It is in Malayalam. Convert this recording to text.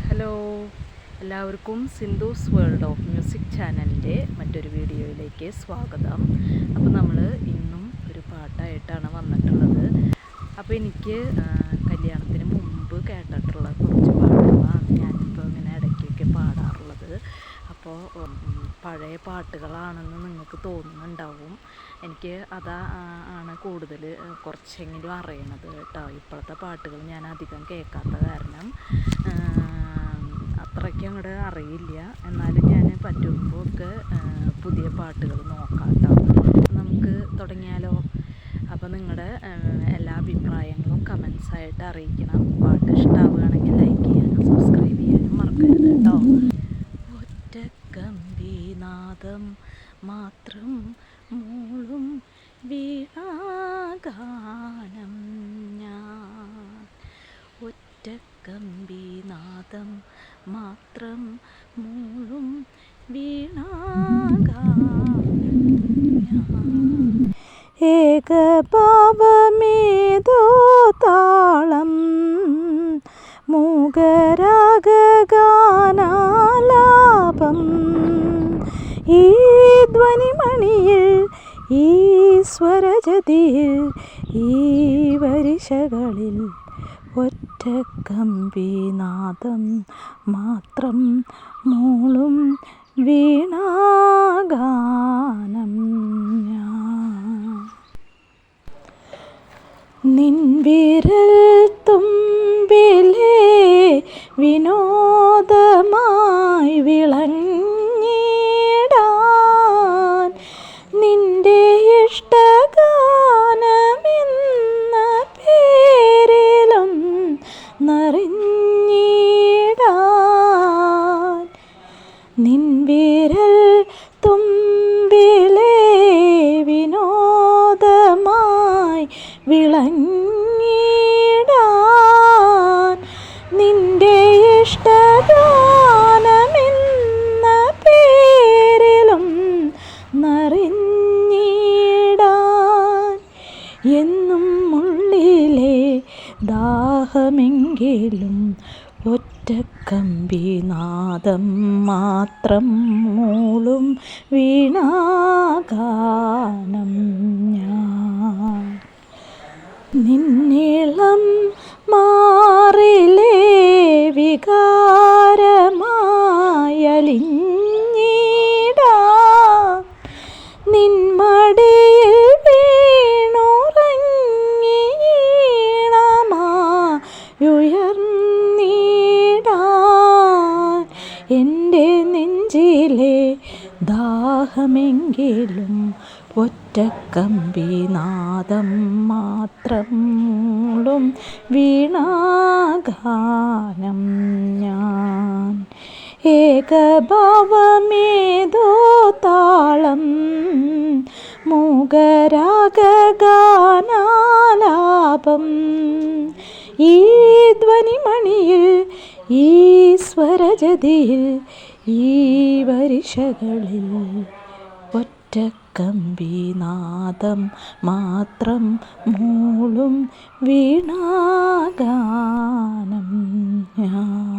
ഹലോ എല്ലാവർക്കും സിന്ധൂസ് വേൾഡ് ഓഫ് മ്യൂസിക് ചാനലിന്റെ മറ്റൊരു വീഡിയോയിലേക്ക് സ്വാഗതം. അപ്പോൾ നമ്മൾ ഇന്നും ഒരു പാട്ടായിട്ടാണ് വന്നിട്ടുള്ളത്. അപ്പോൾ എനിക്ക് കല്യാണത്തിന് മുമ്പ് കേട്ടിട്ടുള്ള കുറച്ച് പാട്ടുകളാണ് ഞാനിപ്പോൾ ഇങ്ങനെ ഇടയ്ക്കൊക്കെ പാടാറുള്ളത്. അപ്പോൾ പഴയ പാട്ടുകളാണെന്ന് നിങ്ങൾക്ക് തോന്നുന്നുണ്ടാവും. എനിക്ക് അതാ ആണ് കൂടുതൽ കുറച്ചെങ്കിലും അറിയണത് കേട്ടോ. ഇപ്പോഴത്തെ പാട്ടുകൾ ഞാൻ അധികം കേൾക്കാത്ത കാരണം അത്രയ്ക്ക് അങ്ങോട്ട് അറിയില്ല. എന്നാലും ഞാൻ പറ്റുമ്പോൾ ഒക്കെ പുതിയ പാട്ടുകൾ നോക്കാം കേട്ടോ നമുക്ക് തുടങ്ങിയാലോ? അപ്പോൾ നിങ്ങളുടെ എല്ലാ അഭിപ്രായങ്ങളും കമൻസായിട്ട് അറിയിക്കണം. പാട്ട് ഇഷ്ടമാവുകയാണെങ്കിൽ ലൈക്ക് ചെയ്യാനും സബ്സ്ക്രൈബ് ചെയ്യാനും മറക്കരുത് കേട്ടോ ഒറ്റക്കമ്പിനാദം മാത്രം മൂളും വീണാഗാനം ഞാൻ. ഒറ്റക്കമ്പിനാദം മാത്രം മൂളും വീണാഗാനം പാപമേതോ താളം മൂകരാഗാനാലാപം ഈ ധ്വനിമണിയിൽ ഈ സ്വരജതിയിൽ ഈ വരിശകളിൽ ഒറ്റ കമ്പിനാദം മാത്രം മൂളും വീണാഗാനം ഞാൻ. നിൻ വിരൽ തുമ്പിലേ വിനോദമായി വിളങ്ങിടാൻ നിന്റെ ഇഷ്ടദാനമെന്ന പേരിലും നിറഞ്ഞിടാൻ എന്നും ഉള്ളിലെ ദാഹമെങ്കിലും ഒറ്റക്കമ്പിനാദം മാത്രം മൂളും വീണാഗാനം ദാഹമെങ്കിലും ഒറ്റക്കമ്പിനാദം മാത്രം മൂളും വീണാഗാനം ഞാൻ. ഏകഭാവമേതോ താളം മൂകരാഗാനാലാപം ഈ ധ്വനിമണിയിൽ ഈ സ്വരജതിയിൽ ഈ വരിശകളിൽ ഒറ്റക്കമ്പിനാദം മാത്രം മൂളും വീണാഗാനം. ഞാൻ